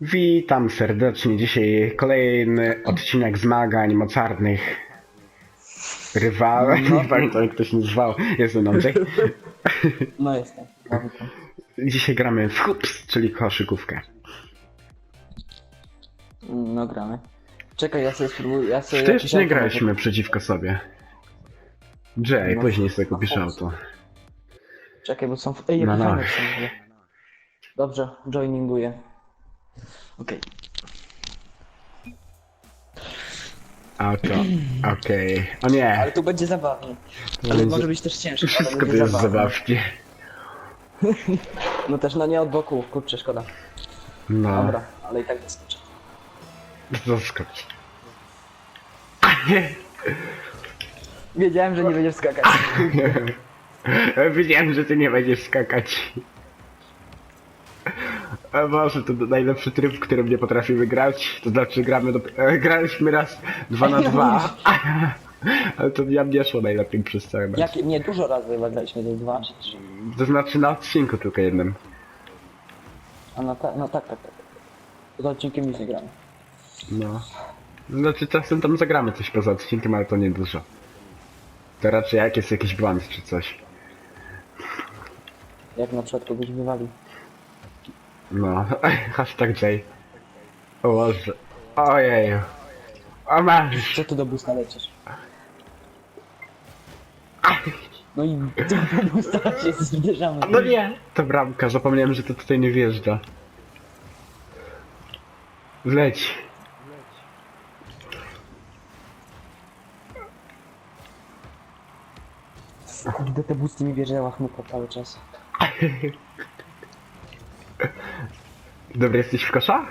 Witam serdecznie. Dzisiaj kolejny odcinek zmagań mocarnych. Rywal, No. nie pamiętam jak to się nazywało. Jest ze mną Jay. No jestem. Dzisiaj gramy w hoops, czyli koszykówkę. No gramy. Czekaj, ja sobie spróbuję. Ja sobie Wcześniej auto graliśmy przeciwko sobie. Jay, No, później sobie no kupisz chodź. auto. Czekaj, bo są. Ej, No, no. Dobrze, joininguję. Okej. Auto, okej. O nie, Ale tu będzie zabawnie. Ale będzie- może być też ciężko. ale wszystko to będzie jest zabawnie. zabawki. No też no nie od boku, kurczę, szkoda. No, Dobra, ale i tak wyskoczę. zaskocz. Wiedziałem, że nie będziesz skakać. Wiedziałem, że ty nie będziesz skakać. O Boże, to najlepszy tryb, w którym nie potrafimy grać. To znaczy gramy do... e, graliśmy raz 2 na 2 Ale to nam nie szło najlepiej przez cały mecz. Jakie? Nie, dużo razy chyba graliśmy, to dwa czy trzy. To znaczy na odcinku tylko jednym. A no, ta, no tak, tak, tak. To odcinkiem nic nie gramy. No. Znaczy czasem tam zagramy coś poza odcinkiem, ale to nie dużo. To raczej jak jest jakiś błąd czy coś. Jak na przykład kogoś wywali. No. Hashtag J. O Boże. Ojeju. O masz. Co tu do busta lecisz? No i tu do busta się zbierzamy. No nie! To bramka, zapomniałem, że to tutaj nie wjeżdża. Leć. Kurde, te busty mi bierze łachmuka cały czas. Dobry jesteś w kosza?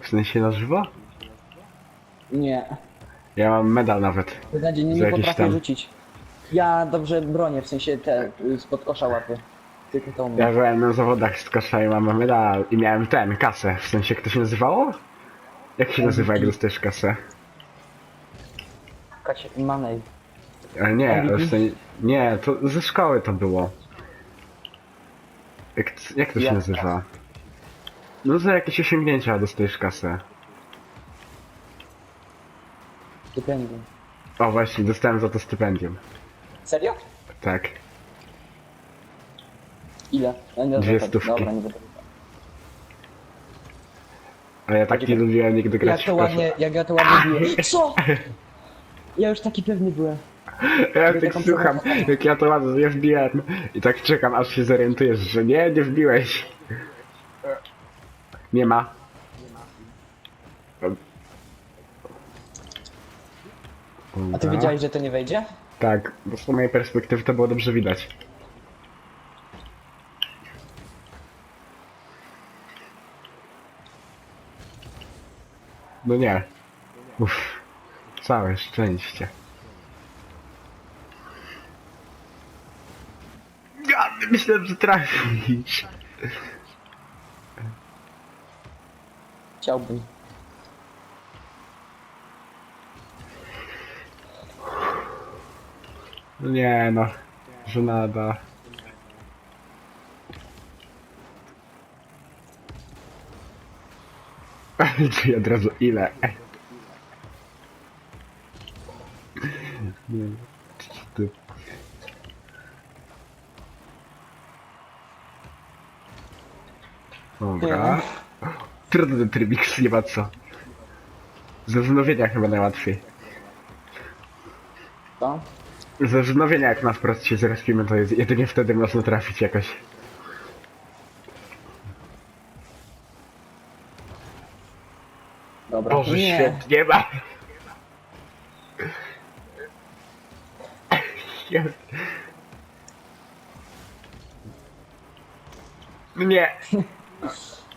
W sensie na żywo? Nie. Ja mam medal nawet. Beznadziejnie Za nie potrafię tam- rzucić. Ja dobrze bronię, w sensie te y, spod kosza łapię. Tylko to umiem. Ja byłem na zawodach z kosza i mam medal. I miałem ten, kasę. W sensie, jak to się nazywało? Jak się nazywa, jak dostajesz kasę? Kacie, manej. Ale nie, MVP? w sensie, nie, to ze szkoły to było. Jak, jak to się Jak nazywa? No za jakieś osiągnięcia dostajesz kasę. Stypendium. O właśnie, dostałem za to stypendium. Serio? Tak. Ile? Ja nie Dwie stówki. Dobra, nie. A ja tak nie lubiłem nigdy grać Jak to w kosza. ładnie, jak ja to ładnie biję. Co? Ja już taki pewny byłem. Ja Taką tak słucham, jak ja to ładnie wbiłem i tak czekam aż się zorientujesz, że nie, nie wbiłeś. Nie ma. A ty wiedziałeś, że to nie wejdzie? Tak, bo z mojej perspektywy to było dobrze widać. No nie. Uff. Całe szczęście. Ja myślałem, że trafisz. Chciałbym. No nie no. Żenada. Czyli od razu ile? Nie. Ty. Dobra. Trudny trybik, nie ma co. Ze wznowienia chyba najłatwiej. Co? Ze wznowienia jak na wprost się zrespimy, to jest jedynie wtedy można trafić jakoś. Dobra. Boże nie. świetnie ma. Jest. Nie.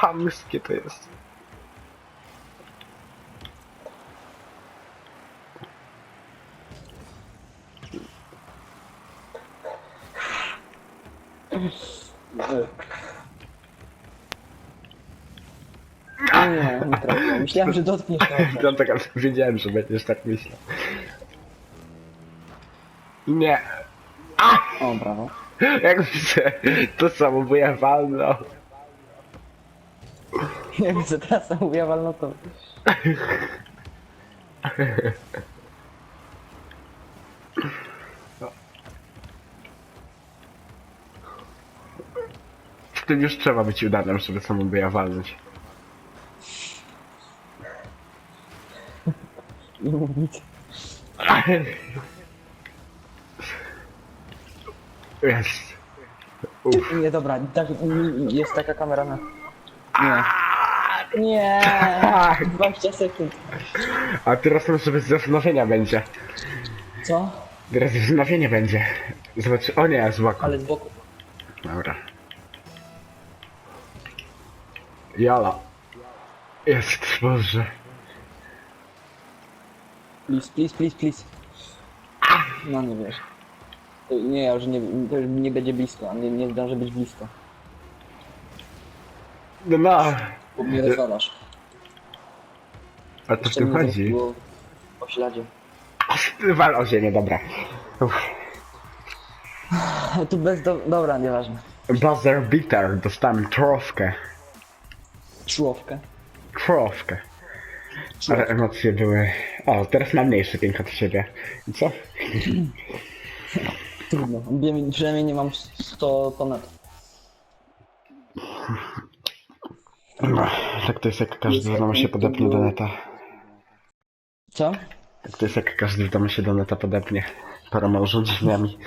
Chamskie to jest. Nie, nie trafiłem. Myślałem, że dotkniesz to. No tak, ale wiedziałem, że będziesz tak myślał. Nie. O, brawo. Jak widzę, to samo, bo ja walnął. Jak co teraz mówię, walno to. W tym już trzeba być udanym, żeby samą ja walnąć. Nie mów nic. Jest. Uff. Nie, dobra, tak, jest taka kamera na... Nie. Nie. Tak. 20 sekund. A teraz tam sobie zastanowienia będzie. Co? Teraz zastanowienie będzie. Zobacz, o nie, z boku. Ale z boku. Dobra. Jala. Jest, Boże. Please, please, please, please. No nie wiesz. To Nie, ja już nie, to już nie będzie blisko, nie, nie zdążę być blisko. No, no. Bo mnie rozwalasz. A to w Jeszcze tym mnie chodzi. zrobiło Po śladzie. Wal o ziemię, dobra. Uff. Tu bez do... Dobra, nieważne. Buzzer beater, dostałem trofkę. Czułowkę. Trofkę. Ale emocje były... O, teraz mam mniejszy pięk od siebie. I co? Trudno. Wiem, Przynajmniej nie mam 100 ponad. No, tak to jest jak każdy w domu się podepnie do neta. Co? Tak to jest jak każdy w domu się do neta podepnie. Paroma urządzeniami.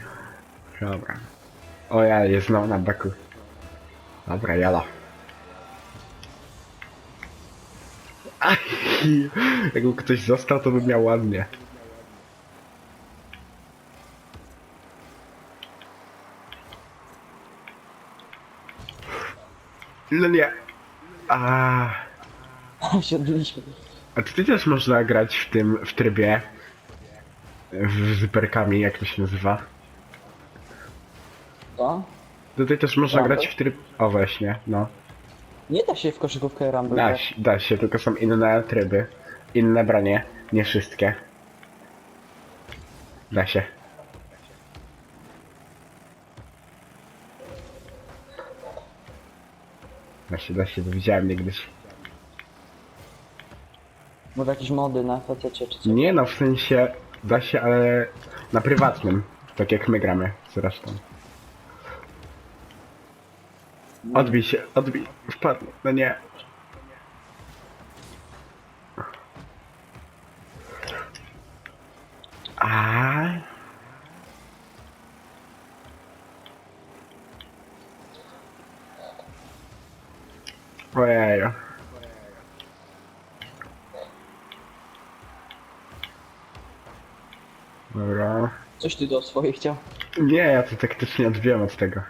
Dobra. O ja, jest znowu na baku. Dobra, jala. Aj, jakby ktoś został, to by miał ładnie. No nie. A, a tutaj też można grać w tym, w trybie w zyperkami, jak to się nazywa. Co? Tutaj też można Rumble? grać w tryb... O właśnie, no. Nie da się w koszykówkę Rumble Da grać. się, da się, tylko są inne tryby. Inne branie, nie wszystkie. Da się. Da się, da się, to widziałem niegdyś. Może jakieś mody na PC czy coś. Nie no, w sensie da się, ale na prywatnym. Tak jak my gramy zresztą. Odbij się, odbij, wpadł, no nie. A. Ojeju. Dobra. Coś ty do swojej chciał? Nie, ja to taktycznie odbiłem od tego.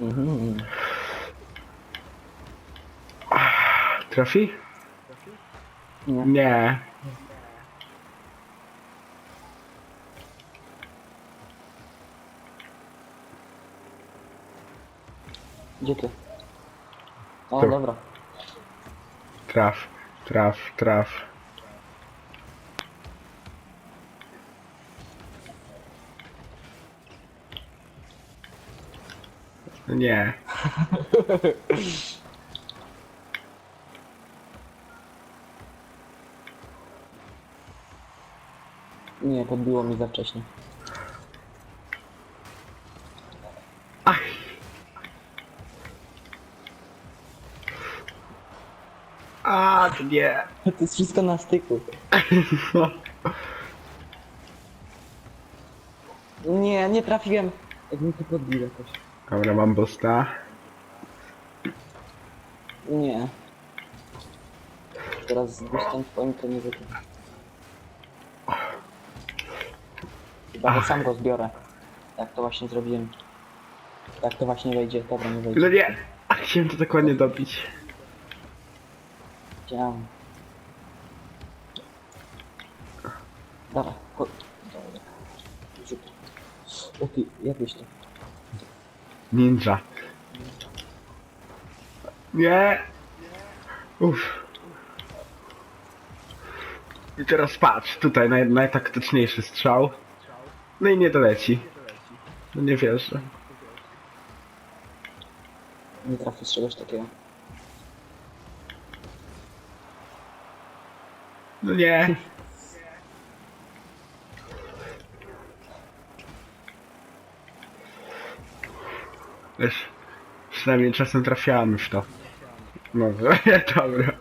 Mhm. Trafi? Nie. Nie. Gdzie ty? O, Tu. dobra. Traf, traf, traf. Nie. Nie, podbiło mi za wcześnie. Ach. A, to nie. To jest wszystko na styku. Nie, nie trafiłem. Jak mi to podbił jakoś. Dobra, mam busta. Nie. Teraz z gustem twoim to nie wyjdzie. Chyba, że sam go zbiorę. Tak to właśnie zrobiłem. Tak to właśnie wejdzie. Dobra, nie wejdzie. No nie. A chciałem to tak ładnie dobić. Chciałem. Dobra, chodź. Dobra. Rzut. O ty, jak byś to? Ninja. Nie. Uff. I teraz patrz, tutaj naj, najtaktyczniejszy strzał. No i nie doleci. No nie wierzę. Nie trafię z czegoś takiego. No nie. Wiesz, przynajmniej czasem trafiałem w to. No, dobra.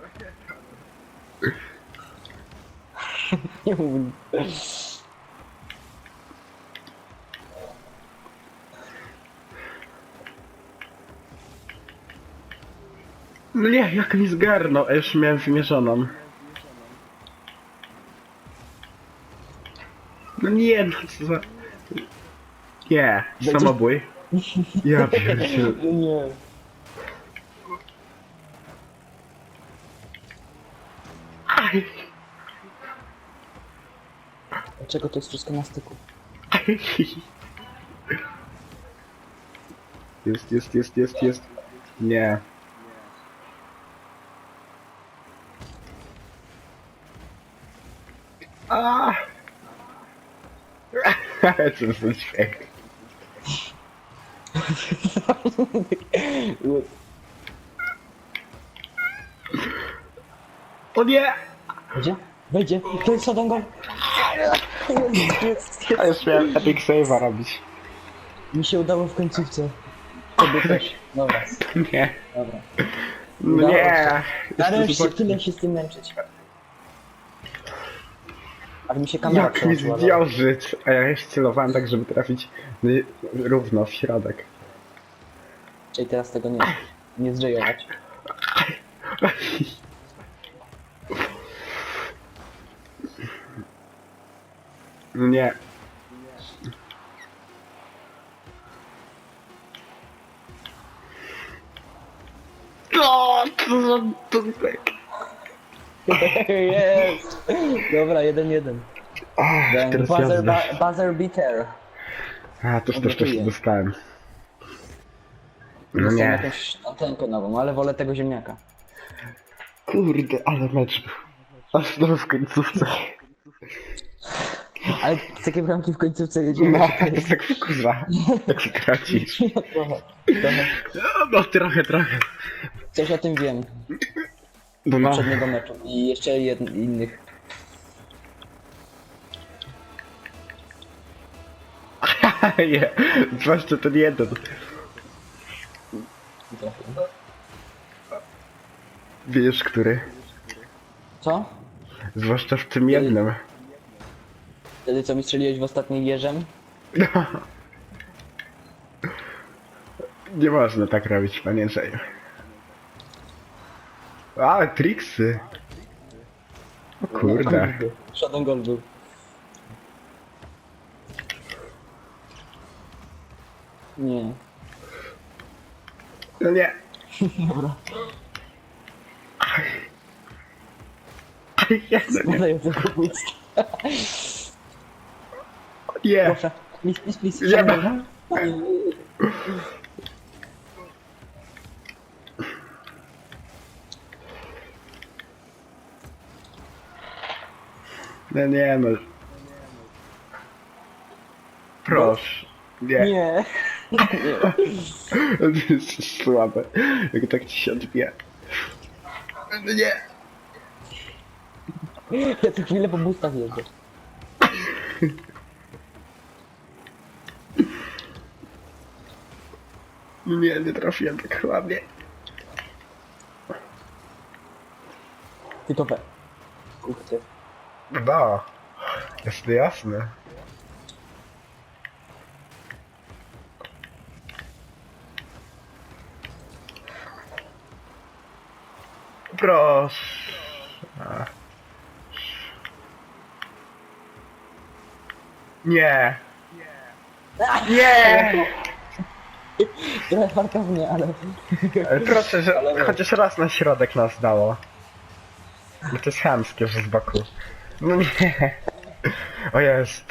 No nie, jak mi zgarnął, a już miałem wymierzoną. No nie, no co za... Nie, samobój. Ja pierdzielę. Nie. Dlaczego to jest wszystko na styku? Jest, jest, jest, jest, jest. Nie. A. Za dźwięk. O nie! Gdzie? Wejdzie. To jest Sodongol. A już miałem epic save'a robić. Mi się udało w końcówce. Tobie też. Dobra, Nie. dobra. No Udało nie. się. Ale się zupełnie- tyle się z tym męczyć. Aż mi się kamera Jak mi przełączyła. zdjął żyć, a ja jeszcze celowałem tak, żeby trafić no równo w środek. Czyli teraz tego nie, nie zdrzejować. No nie. O, co za dupek. Jest! Dobra, jeden jeden. Ach, Ten teraz Buzzer, jazda. ba buzzer beater. A, toż też też Odgotuję. dostałem. No nie. jakąś antenkę nową, ale wolę tego ziemniaka. Kurde, ale mecz był. Aż znowu w końcówce. Ale takie bramki w końcówce jedziemy. No, to jest tak wkurza. Jak się tracisz. trochę, trochę. No, no, trochę, trochę. Coś o tym wiem. No, no. Poprzedniego meczu. I jeszcze jed innych. nie. Zwłaszcza ten jeden. Wiesz, który? Co? Zwłaszcza w tym jednym. Wtedy co mi strzeliłeś w ostatnim wieżem? No. Nie można tak robić, panie Andrzeju. Ale triksy. O kurde. Shadow Gold był. Nie. No nie. Dobra. Zadaję tego błyska. Nie. Proszę. Please, please, please. Nie ma. No nie no. Proszę. Nie. Nie. To jest słabe. Jak tak ci się odbije. No nie. Ja co chwilę po bustach jeżdżę. Nie, nie trafiłem tak ładnie. Ty to we. Kurde. No. Jasne, jasne. Proszę. Nie. Nie! Trochę fartownie, ale... Ale proszę, że Ale- chociaż raz na środek nas dało. Bo to jest chamskie, że z boku. No nie. O jest.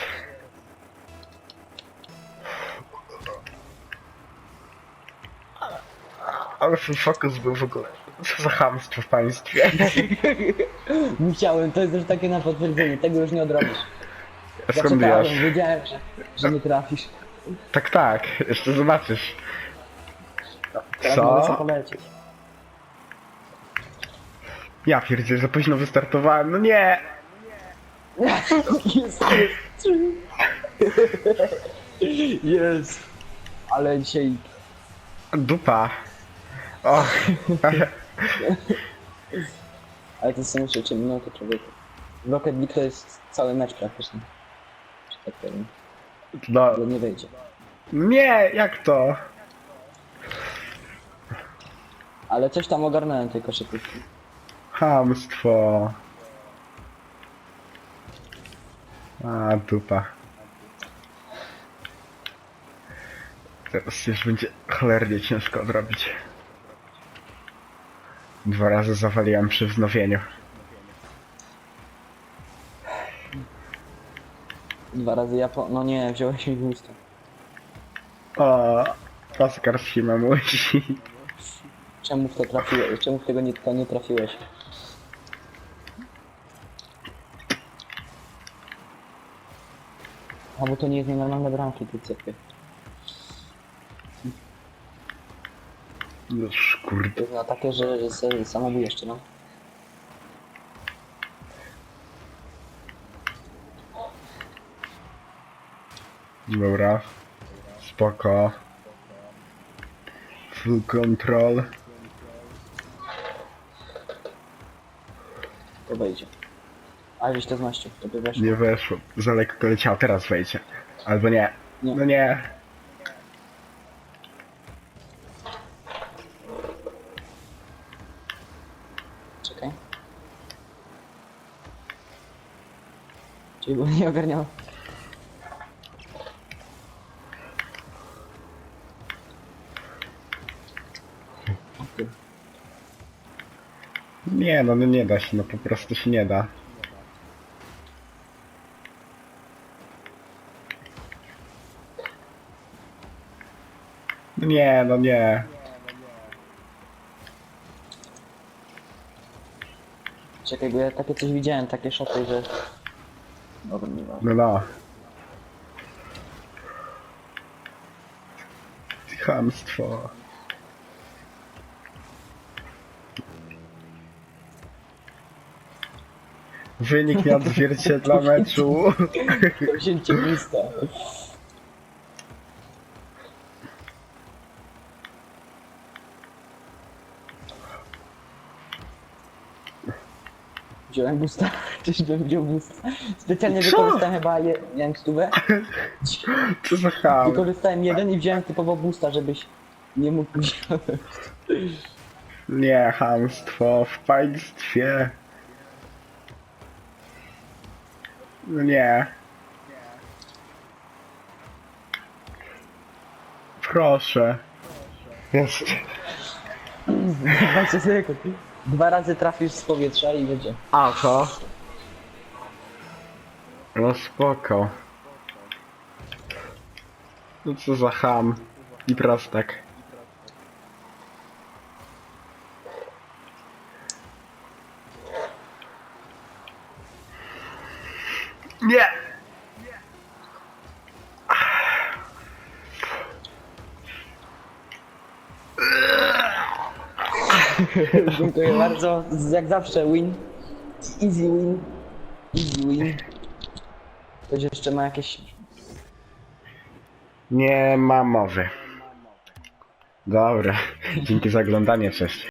Ale ten fokus był w ogóle. Co za chamstwo w państwie. Musiałem, to jest już takie na potwierdzenie, tego już nie odrobisz. Skąd Zaczekałem, wiesz? wiedziałem, że, że nie trafisz. Tak, tak. Jeszcze zobaczysz. Teraz Co? mogę sobie polecieć. Ja pierdzielę, za późno wystartowałem, no nie! Jest, jest. Jest. Ale dzisiaj Dupa. Och. Ale to są 3 minuty człowieku. W Rocket League to jest cały mecz praktycznie. Że tak powiem. No, Ale nie wejdzie. nie, jak to? Ale coś tam ogarnąłem tej koszykówki. Hamstwo. A, dupa. Teraz już będzie cholernie ciężko odrobić. Dwa razy zawaliłem przy wznowieniu. Dwa razy ja po... No nie, wziąłeś mi w usta. O, Oskar Sima musi. Czemu w to trafiłeś? Czemu w tego nie, to nie trafiłeś? A bo to nie jest nienormalne bramki, ty cepy. No kurde. Na takie, że, że se samobój jeszcze, no. Dobra. Spoko. Full control. To wejdzie. A żeś to zmaścił, to by weszło. Nie weszło. Za lekko leciało. Teraz wejdzie. Albo nie. Nie. No nie. Czekaj. Czyli bo nie ogarniał. Nie, no, no nie da się. No po prostu się nie da. No Nie, no nie. Czekaj, bo ja takie coś widziałem, takie szoty, że... Dobra, nie ma. No no. Chamstwo. Wynik nie odzwierciedla meczu. Wzięcie lista. Wziąłem busta. Czyś bym wziął busta. Specjalnie Co? wykorzystałem chyba je, miałem stówę. Co za ham. Wykorzystałem jeden i wziąłem typowo busta, żebyś nie mógł wziąć. Nie, chamstwo w państwie. No nie. Proszę. Jest. 20 sekund. Dwa razy trafisz z powietrza i będzie. A co? No spoko. No co za ham. I prostak. Dziękuję bardzo. Jak zawsze win. Easy win. Easy win. Ktoś jeszcze ma jakieś... Nie ma mowy. Dobra. Dzięki za oglądanie, cześć.